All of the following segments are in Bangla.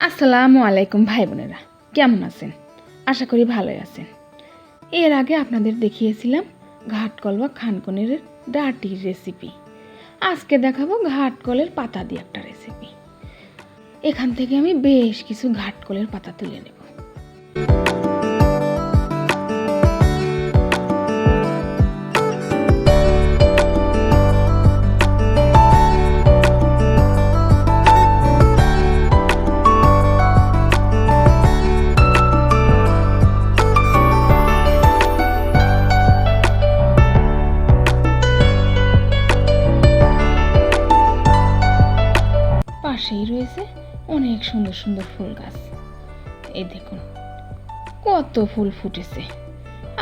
আসসালামু আলাইকুম ভাই বোনেরা, কেমন আছেন? আশা করি ভালোই আছেন। এর আগে আপনাদের দেখিয়েছিলাম ঘাটকল বা খানকনের ডাটির রেসিপি আজকে দেখাবো ঘাটকলের পাতা দিয়ে একটা রেসিপি এখান থেকে আমি বেশ কিছু ঘাটকলের পাতা তুলে নেব। পাশেই রয়েছে অনেক সুন্দর সুন্দর ফুল গাছ। এই দেখুন, কত ফুল ফুটেছে।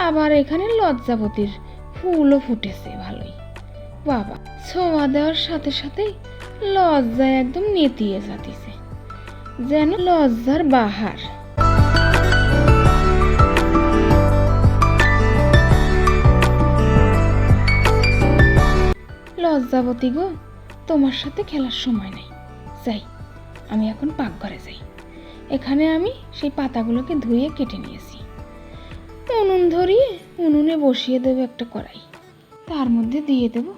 আবার এখানে লজ্জাবতীর ফুলও ফুটেছে ভালোই। বাবা, ছোঁয়া দেওয়ার সাথে সাথেই লজ্জায় একদম নেতিয়ে যাতিছে। যেন লজ্জার বাহার। লজ্জাবতী গো, তোমার সাথে খেলার সময় নেই। যাই, আমি এখন পাকঘরে যাই। এখানে আমি সেই পাতাগুলোকে ধুয়ে কেটে নিয়েছি। উনুন ধরিয়ে উনুনে বসিয়ে দেবো একটা কড়াই। তার মধ্যে দিয়ে দেবো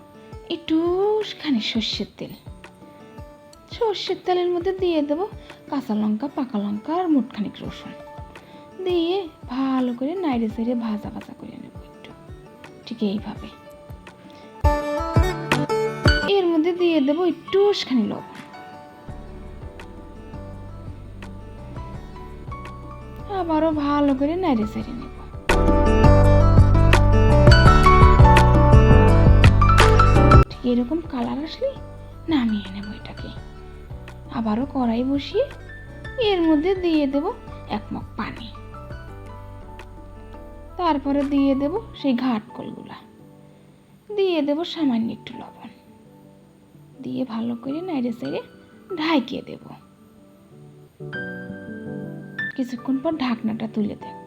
একটুখানি সর্ষের তেল। সর্ষের তেলের মধ্যে দিয়ে দেবো কাঁচা লঙ্কা, পাকা লঙ্কা আর মুটখানিক রসুন। দিয়ে ভালো করে নাইড়ে সাইড়ে ভাজা ভাজা করে নেব একটু। ঠিক এইভাবে। এর মধ্যে দিয়ে দেবো একটুখানি লবণ। আবারও ভালো করে নাড়ে সাইড়ে নেব। ঠিক এরকম কালার আসলে নামিয়ে নেব এটাকে। আবারও কড়াই বসিয়ে এর মধ্যে দিয়ে দেব এক মগ পানি। তারপরে দিয়ে দেব সেই ঘাটকলগুলা দিয়ে দেব সামান্য একটু লবণ। দিয়ে ভালো করে নাইড়ে সাইড়ে ঢাকিয়ে দেব। কিছুক্ষণ পর ঢাকনাটা তুলে দেখব।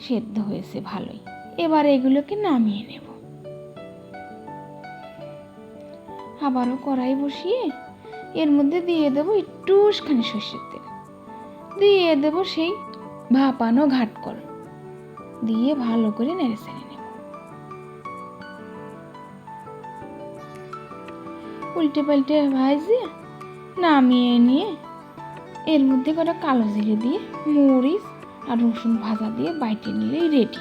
সেদ্ধ হয়েছে ভালোই। এবার এগুলোকে নামিয়ে নেব। আবারও কড়াই বসিয়ে এর মধ্যে দিয়ে দেবো একটুখানি সর্ষের তেল। দিয়ে দেবো সেই ভাপানো ঘাটকল। দিয়ে ভালো করে নেড়ে চেড়ে নেব। উল্টে পাল্টে ভাজে নামিয়ে নিয়ে এর মধ্যে কটা কালো জিরে দিয়ে, মরিচ আর রসুন ভাজা দিয়ে বাইটে নিলেই রেডি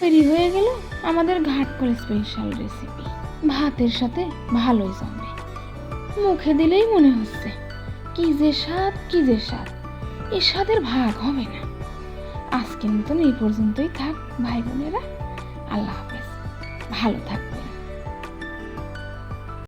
তৈরি হয়ে গেল আমাদের ঘাট করে স্পেশাল রেসিপি ভাতের সাথে ভালোই জমবে মুখে দিলেই মনে হচ্ছে, কি যে স্বাদ, কি যে স্বাদ। এ স্বাদের ভাগ হবে না। আজকের মতন এই পর্যন্তই থাক, ভাই বোনেরা। আল্লাহ হাফেজ। ভালো থাকবে